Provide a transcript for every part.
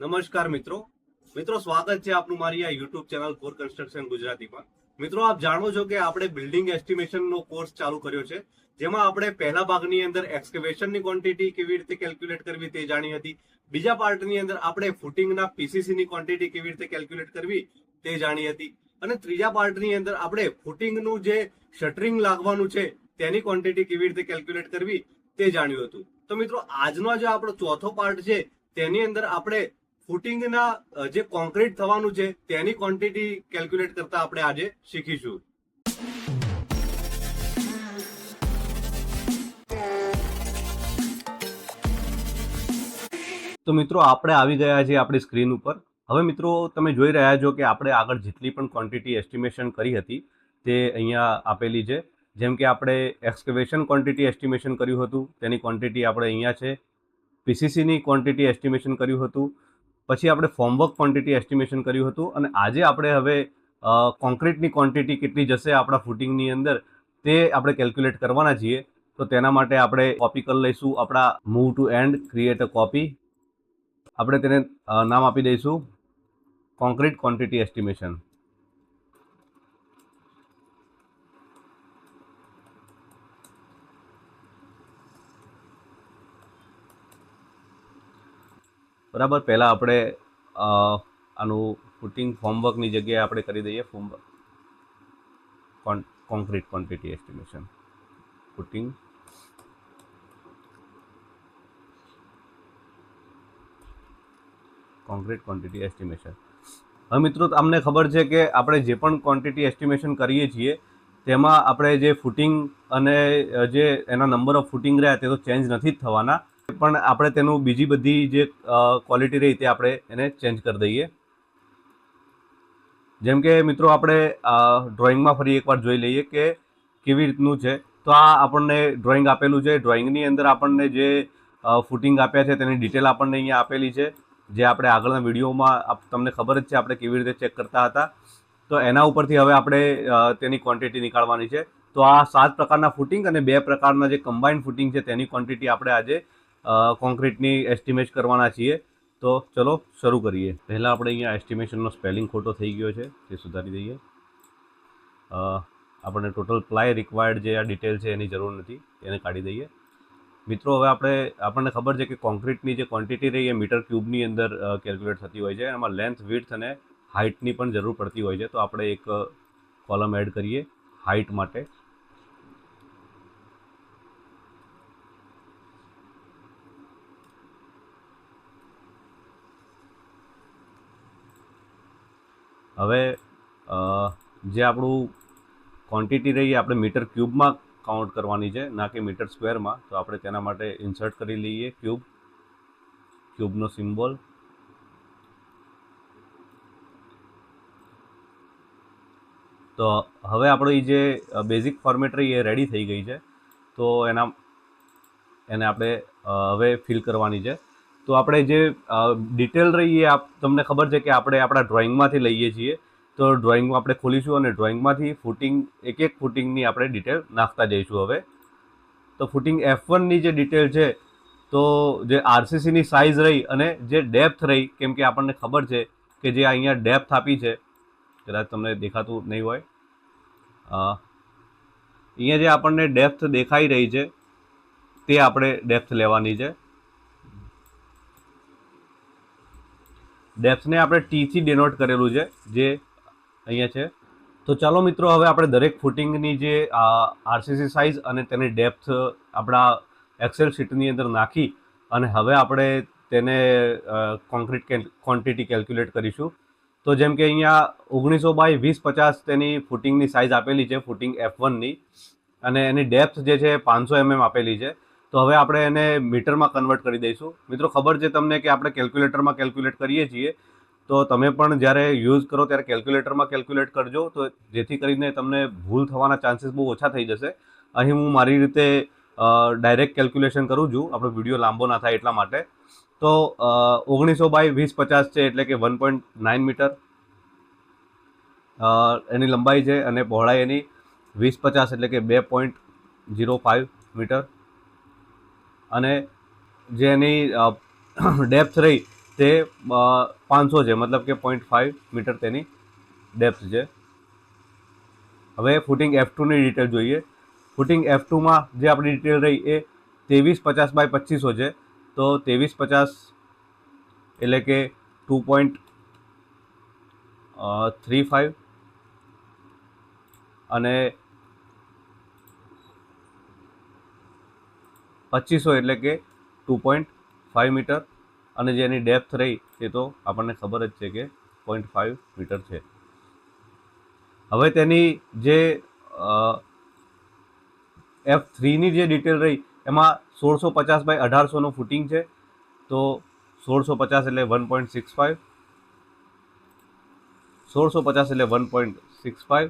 નમસ્કાર મિત્રો. મિત્રો, સ્વાગત છે આપનું મારી આ યુટ્યુબ ચેનલ કોર કન્સ્ટ્રક્શન ગુજરાતીમાં. મિત્રો, આપ જાણો છો કે આપણે બિલ્ડિંગ એસ્ટિમેશનનો કોર્સ ચાલુ કર્યો છે, જેમાં આપણે પહેલા ભાગની અંદર એક્સકેવેશનની ક્વોન્ટિટી કેવી રીતે કેલ્ક્યુલેટ કરવી તે જાણી હતી. બીજા પાર્ટની અંદર આપણે ફૂટિંગના પીસીસીની ક્વોન્ટિટી કેવી રીતે કેલ્ક્યુલેટ કરવી તે જાણી હતી. અને ત્રીજા પાર્ટની અંદર આપણે ફૂટિંગનું જે શટરિંગ લાગવાનું છે, તેની ક્વોન્ટિટી કેવી રીતે કેલ્ક્યુલેટ કરવી તે જાણ્યું હતું. તો મિત્રો, આજનો જે આપણો ચોથો પાર્ટ છે, તેની અંદર આપણે ફૂટિંગના જે કોન્ક્રીટ થવાનું છે, તેની ક્વોન્ટિટી કેલ્ક્યુલેટ કરતા આપણે આજે શીખીશું. તો મિત્રો, આપણે આવી ગયા છીએ આપણી સ્ક્રીન ઉપર. હવે મિત્રો, તમે જોઈ રહ્યા છો કે આપણે આગળ જેટલી પણ ક્વોન્ટિટી એસ્ટિમેશન કરી હતી, તે અહીંયા આપેલી છે. જેમ કે આપણે એક્સકેવેશન ક્વોન્ટિટી એસ્ટિમેશન કર્યું હતું, તેની ક્વોન્ટિટી આપણે અહીંયા છે. પીસીસીની ક્વોન્ટિટી એસ્ટિમેશન કર્યું હતું. પછી આપણે ફોર્મવર્ક ક્વોન્ટિટી એસ્ટિમેશન કર્યું હતું અને આજે આપણે હવે કોન્ક્રીટની ક્વોન્ટિટી કેટલી જશે આપણા ફૂટિંગની અંદર તે આપણે કેલ્ક્યુલેટ કરવાના છીએ. તો તેના માટે આપણે કોપી કરી લઈશું આપણા move to end create a copy આપણે તેને નામ આપી દઈશું. કોન્ક્રીટ ક્વોન્ટિટી એસ્ટિમેશન બરાબર? પહેલાં આપણે આનું ફૂટિંગ ફોર્મવર્કની જગ્યાએ આપણે કરી દઈએ formwork. Concrete quantity estimation. Footing. Concrete quantity estimation. હવે મિત્રો, તમને ખબર છે કે આપણે જે પણ ક્વોન્ટિટી એસ્ટિમેશન કરીએ છીએ, તેમાં આપણે જે ફૂટિંગ અને જે એના નંબર ઓફ ફૂટિંગ રહ્યા તે તો ચેન્જ નથી જ થવાના. પણ આપણે તેનું બીજી બધી જે ક્વોલિટી રહી તે આપણે એને ચેન્જ કરી દઈએ. જેમ કે મિત્રો આપણે ડ્રોઈંગમાં ફરી એકવાર જોઈ લઈએ કે કેવી રીતનું છે. તો આ આપણને ડ્રોઈંગ આપેલું છે. ડ્રોઈંગની અંદર આપણને જે ફૂટિંગ આપ્યા છે તેની ડિટેલ આપણને અહીંયા આપેલી છે. જે આપણે આગળના વિડીયોમાં તમને ખબર જ છે આપણે કેવી રીતે ચેક કરતા હતા. તો એના ઉપરથી હવે આપણે તેની ક્વોન્ટિટી નીકાળવાની છે. તો આ સાત પ્રકારના ફૂટિંગ અને બે પ્રકારના જે કમ્બાઇન્ડ ફૂટિંગ છે તેની ક્વોન્ટિટી આપણે આજે કોન્ક્રીટની એસ્ટિમેટ કરવાના છીએ. તો ચલો શરૂ કરીએ. પહેલાં આપણે અહીંયા એસ્ટિમેશનનો સ્પેલિંગ ખોટો થઈ ગયો છે, તે સુધારી દઈએ. આપણને ટોટલ પ્લાય રિક્વાયર્ડ જે આ ડિટેલ છે એની જરૂર નથી, એને કાઢી દઈએ. મિત્રો, હવે આપણે, આપણને ખબર છે કે કોન્ક્રીટની જે ક્વોન્ટિટી રહી એ મીટર ક્યુબની અંદર કેલ્ક્યુલેટ થતી હોય છે. એમાં લેન્થ વિડ્થ અને હાઇટની પણ જરૂર પડતી હોય છે. તો આપણે એક કોલમ એડ કરીએ હાઇટ માટે. હવે જે આપણું ક્વોન્ટિટી રહી, આપણે મીટર ક્યુબમાં કાઉન્ટ કરવાની છે, ના કે મીટર સ્ક્વેરમાં તો આપણે તેના માટે ઇન્સર્ટ કરી લઈએ ક્યુબ. ક્યુબનો સિમ્બોલ તો હવે આપણી જે બેઝિક ફોર્મેટ રહી, એ રેડી થઈ ગઈ છે. તો એના, એને આપણે હવે ફિલ કરવાની છે. તો આપણે જે ડિટેલ રહી એ આપ, તમને ખબર છે કે આપણે આપણા ડ્રોઈંગમાંથી લઈએ છીએ. તો ડ્રોઈંગમાં આપણે ખોલીશું અને ડ્રોઈંગમાંથી ફૂટિંગ એક એક ફૂટિંગની આપણે ડિટેલ નાખતા જઈશું હવે. તો ફૂટિંગ એફ વનની જે ડિટેલ છે, તો જે આરસીસીની સાઇઝ રહી અને જે ડેપ્થ રહી, કેમ કે આપણને ખબર છે કે જે અહીંયા ડેપ્થ આપી છે, કદાચ તમને દેખાતું નહીં હોય. અહીંયા જે આપણને ડેપ્થ દેખાઈ રહી છે, તે આપણે ડેપ્થ લેવાની છે. ડેપ્થને આપણે ટીથી ડિનોટ કરેલું છે, જે અહીંયા છે. તો ચાલો મિત્રો, હવે આપણે દરેક ફૂટિંગની જે આરસીસી સાઇઝ અને તેની ડેપ્થ આપણા એક્સેલ શીટની અંદર નાખી અને હવે આપણે તેને કોન્ક્રીટ ક્વોન્ટિટી કેલ્ક્યુલેટ કરીશું. તો જેમ કે અહીંયા ઓગણીસો બાય વીસ પચાસ તેની ફૂટિંગની સાઇઝ આપેલી છે, ફૂટિંગ એફ વનની અને એની ડેપ્થ જે છે, પાંચસો એમએમ આપેલી છે. તો હવે આપણે એને મીટરમાં કન્વર્ટ કરી દઈશું. મિત્રો, ખબર છે તમને કે આપણે કેલ્ક્યુલેટરમાં કેલ્ક્યુલેટ કરીએ છીએ. તો તમે પણ જ્યારે યુઝ કરો ત્યારે કેલ્ક્યુલેટરમાં કેલ્ક્યુલેટ કરજો. તો જેથી કરીને તમને ભૂલ થવાના ચાન્સીસ બહુ ઓછા થઈ જશે. અહીં હું મારી રીતે ડાયરેક્ટ કેલ્ક્યુલેશન કરું છું. આપણો વીડિયો લાંબો ના થાય એટલા માટે. તો ઓગણીસો બાય વીસ પચાસ છે એટલે કે વન પોઈન્ટ નાઇન મીટર એની લંબાઈ છે અને પહોળાઈ એની વીસ પચાસ એટલે કે બે પોઈન્ટ ઝીરો ફાઇવ મીટર અને જે એની ડેપ્થ રહી તે પાંચસો છે, મતલબ કે પોઈન્ટ ફાઇવ મીટર તેની ડેપ્થ છે. હવે ફૂટિંગ એફ ટુની ડિટેલ જોઈએ. ફૂટિંગ એફ ટુમાં જે આપણી ડિટેલ રહી એ ત્રેવીસ પચાસ બાય પચીસો છે. તો ત્રેવીસ પચાસ એટલે કે ટુ પોઈન્ટ થ્રી ફાઇવ અને પચીસો એટલે કે ટુ પોઈન્ટ ફાઇવ મીટર. અને જે એની ડેપ્થ રહી એ તો આપણને ખબર જ છે કે પોઈન્ટ ફાઇવ મીટર છે. હવે તેની જે એફ થ્રીની જે ડિટેલ રહી, એમાં સોળસો પચાસ બાય અઢારસોનું ફૂટિંગ છે. તો સોળસો પચાસ એટલે વન પોઈન્ટ સિક્સ ફાઇવ સોળસો પચાસ એટલે વન પોઈન્ટ સિક્સ ફાઇવ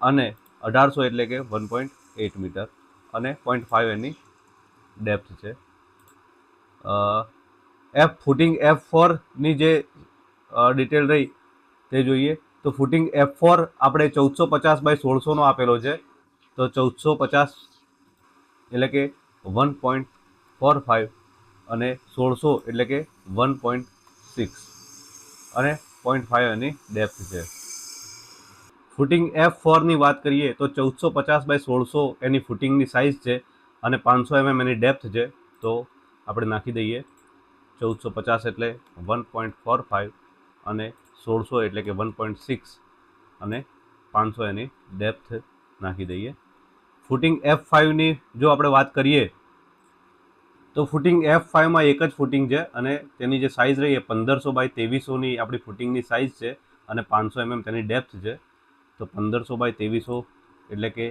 અને અઢારસો એટલે કે વન પોઈન્ટ એટ મીટર. અને પોઈન્ટ ફાઇવ એની ડેપ્થ છે. એફ ફૂટિંગ એફ ફોરની જે ડિટેલ રહી તે જોઈએ. તો ફૂટિંગ એફ ફોર આપણે ચૌદસો પચાસ બાય સોળસોનો આપેલો છે. તો ચૌદસો પચાસ એટલે કે વન પોઈન્ટ ફોર ફાઇવ અને સોળસો એટલે કે વન પોઈન્ટ સિક્સ અને પોઈન્ટ ફાઇવ એની ડેપ્થ છે. ફૂટિંગ એફ ફોરની વાત કરીએ તો ચૌદસો પચાસ બાય સોળસો એની ફૂટિંગની સાઇઝ છે. અને પાંચસો એમએમ એની ડેપ્થ છે, તો આપણે નાખી દઈએ. ચૌદસો પચાસ એટલે વન પોઈન્ટ ફોર ફાઇવ અને સોળસો એટલે કે વન પોઈન્ટ સિક્સ અને પાંચસો એની ડેપ્થ નાખી દઈએ. ફૂટિંગ એફ ફાઇવની જો આપણે વાત કરીએ, તો ફૂટિંગ એફ ફાઇવમાં એક જ ફૂટિંગ છે અને તેની જે સાઇઝ રહી એ પંદરસો બાય ત્રેવીસોની આપણી ફૂટિંગની સાઇઝ છે અને પાંચસો એમએમ તેની ડેપ્થ છે. તો પંદરસો બાય ત્રેવીસો એટલે કે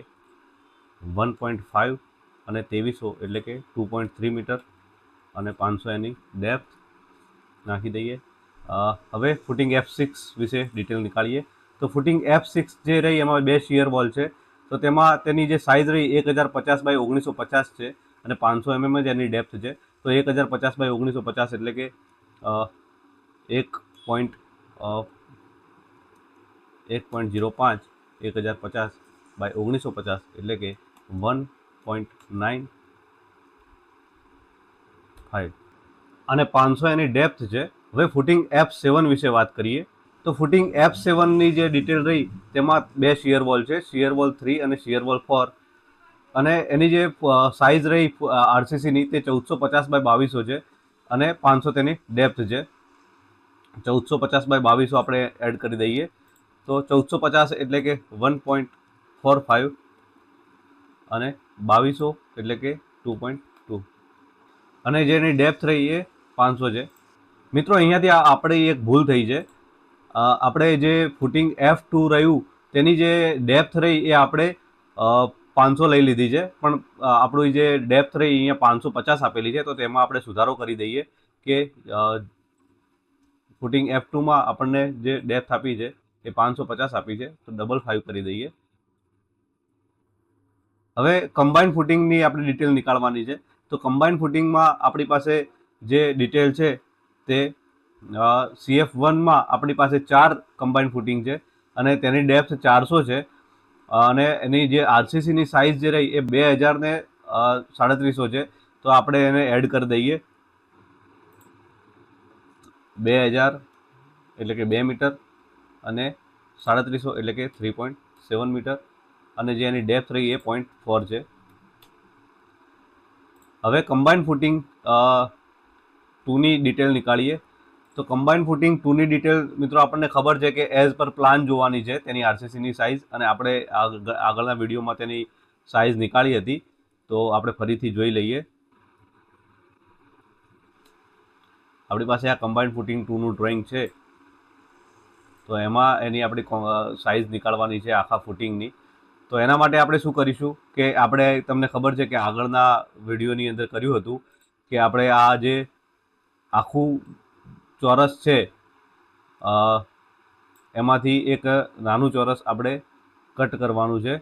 વન પોઈન્ટ ફાઇવ અને ત્રેવીસો એટલે કે ટુ પોઈન્ટ થ્રી મીટર અને પાંચસો એની ડેપ્થ નાખી દઈએ. હવે ફૂટિંગ એફ સિક્સ વિશે ડિટેલ નીકાળીએ. તો ફૂટિંગ એફ સિક્સ જે રહી એમાં બે શિયર બોલ છે. તો તેમાં તેની જે સાઇઝ રહી એક હજાર પચાસ બાય ઓગણીસો પચાસ છે અને પાંચસો એમએમ જ એની ડેપ્થ છે. તો એક હજાર પચાસ બાય ઓગણીસો પચાસ એટલે કે એક પોઈન્ટ એક પોઈન્ટ ઝીરો પાંચ, એક હજાર પચાસ બાય ઓગણીસો પચાસ એટલે કે વન પોઈન્ટ નાઇન ફાઇવ. અને પાંચસો એની ડેપ્થ છે. હવે ફૂટિંગ એફ સેવન વિશે વાત કરીએ. તો ફૂટિંગ એફ સેવનની જે ડિટેલ રહી, તેમાં બે શિયર વોલ છે. શિયર વોલ થ્રી અને શિયર વોલ ફોર. અને એની જે સાઇઝ રહી આરસીસીની તે ચૌદસો પચાસ બાય બાવીસો છે. અને પાંચસો તેની ડેપ્થ છે. ચૌદસો પચાસ બાય બાવીસો આપણે એડ કરી દઈએ. તો ચૌદસો પચાસ એટલે કે વન પોઈન્ટ ફોર ફાઇવ અને બાવીસો એટલે કે ટુ પોઈન્ટ ટુ અને જેની ડેપ્થ રહી એ પાંચસો છે. મિત્રો, અહીંયાથી આપણે એક ભૂલ થઈ છે. આપણે જે ફૂટિંગ એફ ટુ રહ્યું, તેની જે ડેપ્થ રહી એ આપણે પાંચસો લઈ લીધી છે. પણ આપણું જે ડેપ્થ રહી અહીંયા પાંચસો પચાસ આપેલી છે, તો તેમાં આપણે સુધારો કરી દઈએ કે ફૂટિંગ એફ ટુમાં આપણને જે ડેપ્થ આપી છે, એ પાંચસો પચાસ આપી છે. તો ડબલ ફાઇવ કરી દઈએ. હવે કમ્બાઇન ફૂટિંગની આપણે ડિટેલ નીકાળવાની છે. તો કમ્બાઇન ફૂટિંગમાં આપણી પાસે જે ડિટેલ છે તે સીએફ વનમાં આપણી પાસે ચાર કમ્બાઇન ફૂટિંગ છે અને તેની ડેપ્થ ચારસો છે. અને એની જે આરસીસીની સાઇઝ જે રહી એ બે હજાર ને સાડત્રીસો છે. તો આપણે એને એડ કરી દઈએ. બે હજાર એટલે કે બે મીટર અને સાડત્રીસો એટલે કે થ્રી પોઈન્ટ સેવન મીટર. અને જે એની ડેપ્થ રહી એ પોઈન્ટ ફોર છે. હવે કમ્બાઇન ફૂટિંગ ટુની ડિટેલ નીકાળીએ. તો કમ્બાઇન ફૂટિંગ ટુની ડિટેલ મિત્રો, આપણને ખબર છે કે એઝ પર પ્લાન જોવાની છે, તેની આરસીસીની સાઇઝ અને આપણે આગળના વિડીયોમાં તેની સાઇઝ નીકાળી હતી. તો આપણે ફરીથી જોઈ લઈએ. આપણી પાસે આ કમ્બાઇન્ડ ફૂટિંગ ટુનું ડ્રોઈંગ છે. તો એમાં એની આપણી સાઇઝ નીકાળવાની છે આખા ફૂટિંગની તો એના માટે આપણે શું કરીશું કે આપણે તમને ખબર છે કે આગળના વિડીયોની અંદર કર્યું હતું કે આપણે આ જે આખું ચોરસ છે એમાંથી એક નાનું ચોરસ આપણે કટ કરવાનું છે.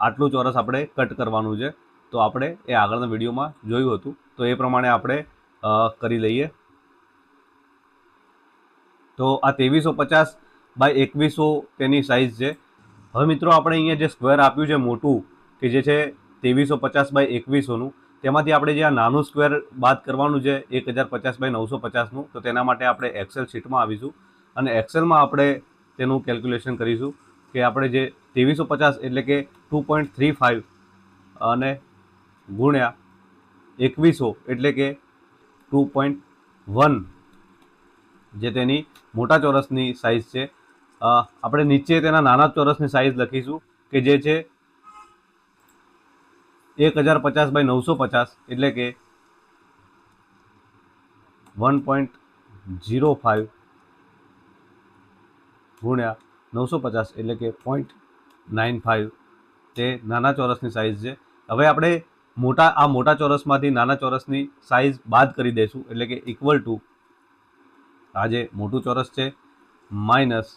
આટલું ચોરસ આપણે કટ કરવાનું છે. તો આપણે એ આગળના વિડીયોમાં જોયું હતું. તો એ પ્રમાણે આપણે કરી લઈએ. તો આ ત્રેવીસો પચાસ બાય એકવીસો તેની સાઇઝ છે. હવે મિત્રો આપણે અહીંયા જે સ્ક્વેર આપ્યું છે મોટું, કે જે છે ત્રેવીસો પચાસ બાય એકવીસોનું, તેમાંથી આપણે જે આ નાનું સ્ક્વેર બાદ કરવાનું છે એક હજાર પચાસ બાય નવસો પચાસનું, તો તેના માટે આપણે એક્સેલ શીટમાં આવીશું. અને એક્સેલમાં આપણે તેનું કેલ્ક્યુલેશન કરીશું કે આપણે જે ત્રેવીસો પચાસ એટલે કે ટુ પોઈન્ટ થ્રી ફાઇવ અને ગુણ્યા એકવીસો એટલે કે ટુ પોઈન્ટ વન, જે તેની મોટા ચોરસની સાઇઝ છે. આપણે નીચે તેના નાના ચોરસની સાઇઝ લખીશું, કે જે છે એક હજાર પચાસ બાય નવસો પચાસ, એટલે કે વન પોઈન્ટ ઝીરો ફાઇવ ગુણ્યા નવસો પચાસ, એટલે કે પોઈન્ટ નાઇન ફાઇવ તે નાના ચોરસની સાઇઝ છે. હવે આપણે મોટા, આ મોટા ચોરસમાંથી નાના ચોરસની સાઇઝ બાદ કરી દઈશું, એટલે કે ઇક્વલ ટુ આ જે મોટું ચોરસ છે માઇનસ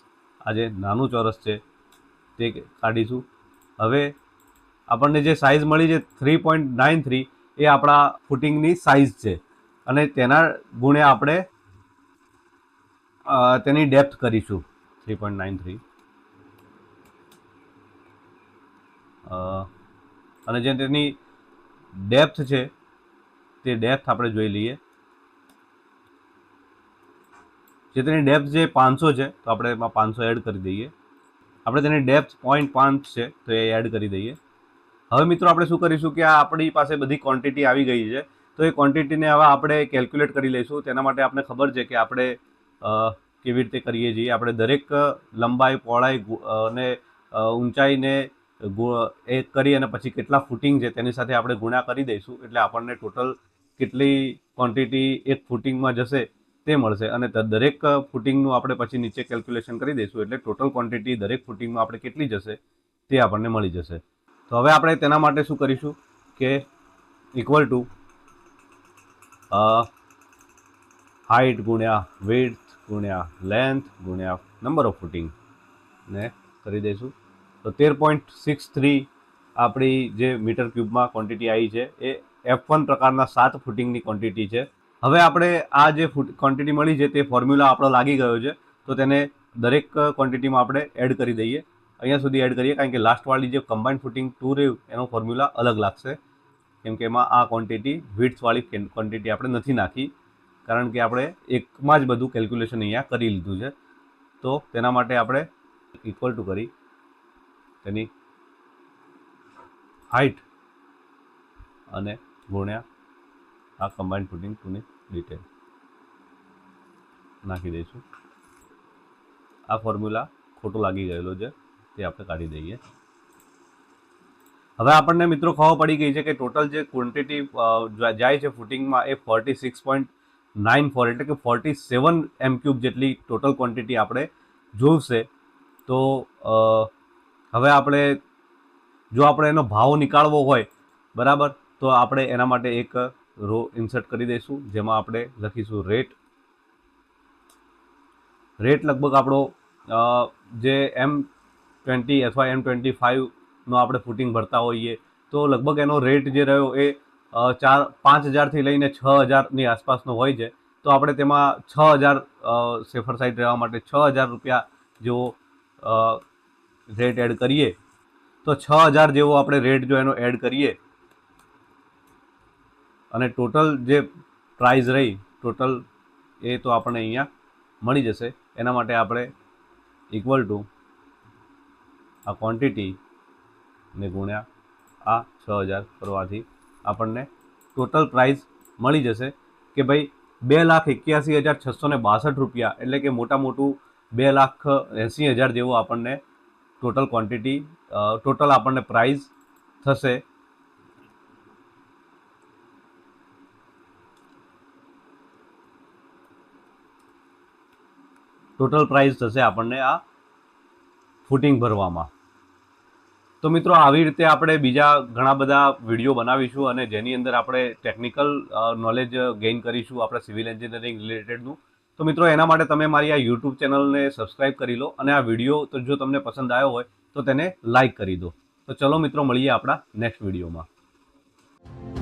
આ જે નાનું ચોરસ છે, તે કાઢીશું. હવે આપણને જે સાઇઝ મળી છે થ્રી પોઈન્ટ નાઇન થ્રી એ આપણા ફૂટિંગની સાઇઝ છે. અને તેના ગુણે આપણે તેની ડેપ્થ કરીશું થ્રી પોઈન્ટ નાઇન થ્રી અને જે તેની ડેપ્થ છે, તે ડેપ્થ આપણે જોઈ લઈએ. જે તેની ડેપ્થ જે પાંચસો છે, તો આપણે એમાં પાંચસો એડ કરી દઈએ. આપણે તેની ડેપ્થ પોઈન્ટ પાંચ છે, તો એ એડ કરી દઈએ. હવે મિત્રો આપણે શું કરીશું કે આ આપણી પાસે બધી ક્વોન્ટિટી આવી ગઈ છે, તો એ ક્વોન્ટિટીને હવે આપણે કેલ્ક્યુલેટ કરી લઈશું. તેના માટે આપણે ખબર છે કે આપણે કેવી રીતે કરીએ છીએ. આપણે દરેક લંબાઈ, પહોળાઈ અને ઊંચાઈને એ કરી અને પછી કેટલા ફૂટિંગ છે તેની સાથે આપણે ગુણા કરી દઈશું. એટલે આપણને ટોટલ કેટલી ક્વોન્ટિટી એક ફૂટિંગમાં જશે તે મળશે. અને દરેક ફૂટિંગનું આપણે પછી નીચે કેલ્ક્યુલેશન કરી દઈશું. એટલે ટોટલ ક્વોન્ટિટી દરેક ફૂટિંગમાં આપણે કેટલી જશે તે આપણને મળી જશે. તો હવે આપણે તેના માટે શું કરીશું કે ઇક્વલ ટુ હાઇટ ગુણ્યા વેડથ ગુણ્યા લેન્થ ગુણ્યા નંબર ઓફ ફૂટિંગ ને કરી દઈશું. તો તેર પોઈન્ટ સિક્સ થ્રી આપણી જે મીટર ક્યુબમાં ક્વોન્ટિટી આવી છે એ એફ વન પ્રકારના સાત ફૂટિંગની ક્વોન્ટિટી છે. હવે આપણે આ જે ફૂટ ક્વોન્ટિટી મળી છે તે ફોર્મ્યુલા આપણો લાગી ગયો છે, તો તેને દરેક ક્વોન્ટિટીમાં આપણે એડ કરી દઈએ. અહીંયા સુધી એડ કરીએ, કારણ કે લાસ્ટવાળી જે કમ્બાઇન્ડ ફૂટિંગ ટુ રહ્યું એનો ફોર્મ્યુલા અલગ લાગશે. કેમ કે એમાં આ ક્વોન્ટિટી વિડ્સવાળી ક્વોન્ટિટી આપણે નથી નાખી, કારણ કે આપણે એકમાં જ બધું કેલ્ક્યુલેશન અહીંયા કરી લીધું છે. તો તેના માટે આપણે ઇક્વલ ટુ કરી તેની હાઇટ અને ગુણ્યા આ કમ્બાઇન્ડ ફૂટિંગ ટુની ડિટેલ નાખી દઈશું. આ ફોર્મ્યુલા ખોટો લાગી ગયેલો છે, તે આપણે કાઢી દઈએ. હવે આપણને મિત્રો ખબર પડી ગઈ છે કે ટોટલ જે ક્વોન્ટિટી જાય છે ફૂટિંગમાં એ forty six point nine four એટલે કે ફોર્ટી સેવન એમ ક્યુબ જેટલી ટોટલ ક્વોન્ટિટી આપણે જોઈશે તો હવે આપણે જો આપણે એનો ભાવ નીકાળવો હોય, બરાબર? તો આપણે એના માટે એક રો ઇન્સર્ટ કરી દઈશું, જેમાં આપણે લખીશું રેટ રેટ લગભગ આપણો જે એમ ટ્વેન્ટી અથવા એમ ટ્વેન્ટી ફાઇવનો આપણે ફૂટિંગ ભરતા હોઈએ, તો લગભગ એનો રેટ જે રહ્યો એ ચાર, પાંચ હજારથી લઈને છ હજારની આસપાસનો હોય છે. તો આપણે તેમાં છ હજાર સેફર સાઇડ રહેવા માટે છ હજાર રૂપિયા જેવો રેટ એડ કરીએ. તો છ હજાર જેવો આપણે રેટ જો એનો એડ કરીએ અને ટોટલ જે પ્રાઇસ રહી, ટોટલ એ તો આપણને અહીંયા મળી જશે. એના માટે આપણે ઇક્વલ ટુ આ ક્વોન્ટિટીને ગુણ્યા આ છ હજાર કરવાથી આપણને ટોટલ પ્રાઇસ મળી જશે કે ભાઈ બે લાખ એક્યાસી હજાર છસો ને બાસઠ રૂપિયા, એટલે કે મોટા મોટું બે લાખ એંસી હજાર જેવું આપણને ટોટલ ક્વોન્ટિટી ટોટલ આપણને પ્રાઇસ થશે. ટોટલ પ્રાઇસ થશે આપણને આ ફૂટિંગ ભરવામાં. તો મિત્રો, આવી રીતે આપણે બીજા ઘણા બધા વીડિયો બનાવીશું અને જેની અંદર આપણે ટેકનિકલ નોલેજ ગેઇન કરીશું આપણે સિવિલ એન્જિનિયરિંગ રિલેટેડનું તો મિત્રો, એના માટે તમે મારી આ યુટ્યુબ ચેનલને સબસ્ક્રાઇબ કરી લો અને આ વીડિયો તો જો તમને પસંદ આવ્યો હોય, તો તેને લાઇક કરી દો. તો ચલો મિત્રો, મળીએ આપણા નેક્સ્ટ વિડીયોમાં